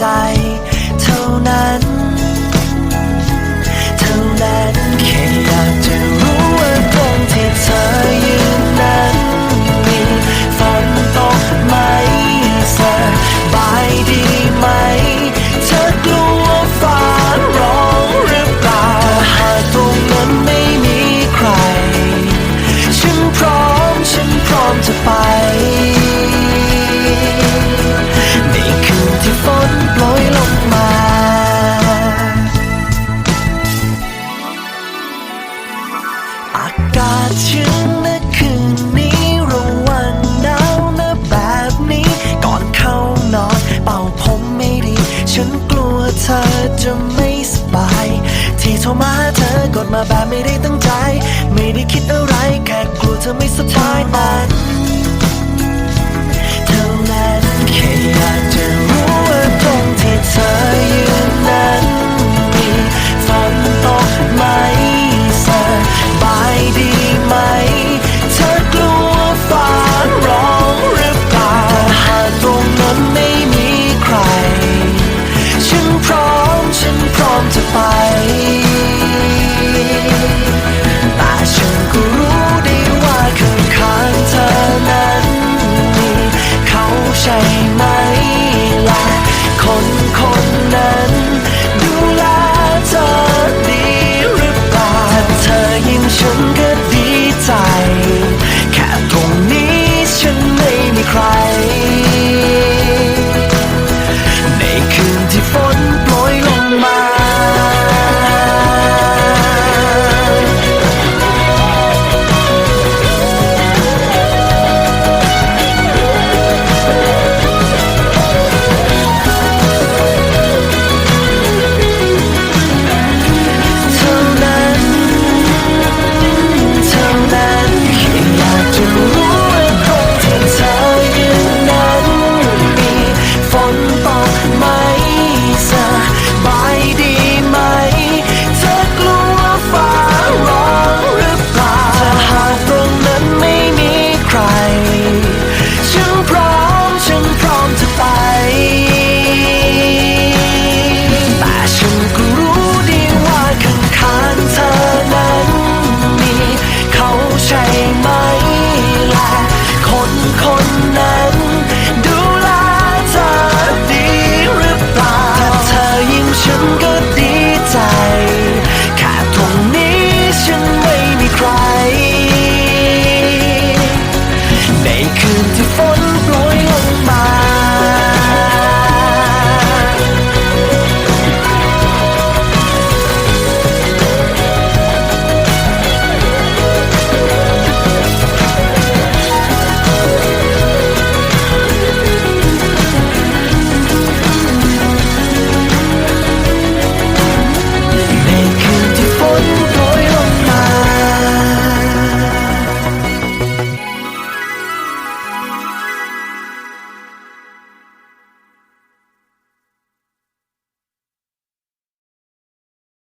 ใจ เท่านั้น เท่านั้นแค่อยากจะรู้ว่าตรงที่เธอยืนนั้นมีฝนตกไหมสบายดีไหม เธอกลัวฟ้าร้องหรือเปล่าหากตรงนั้นไม่มีใคร ฉันพร้อม ฉันพร้อมจะไป กดมาแบบไม่ได้ตั้งใจ ไม่ได้คิดอะไร แค่กลัวเธอไม่สบายนั้น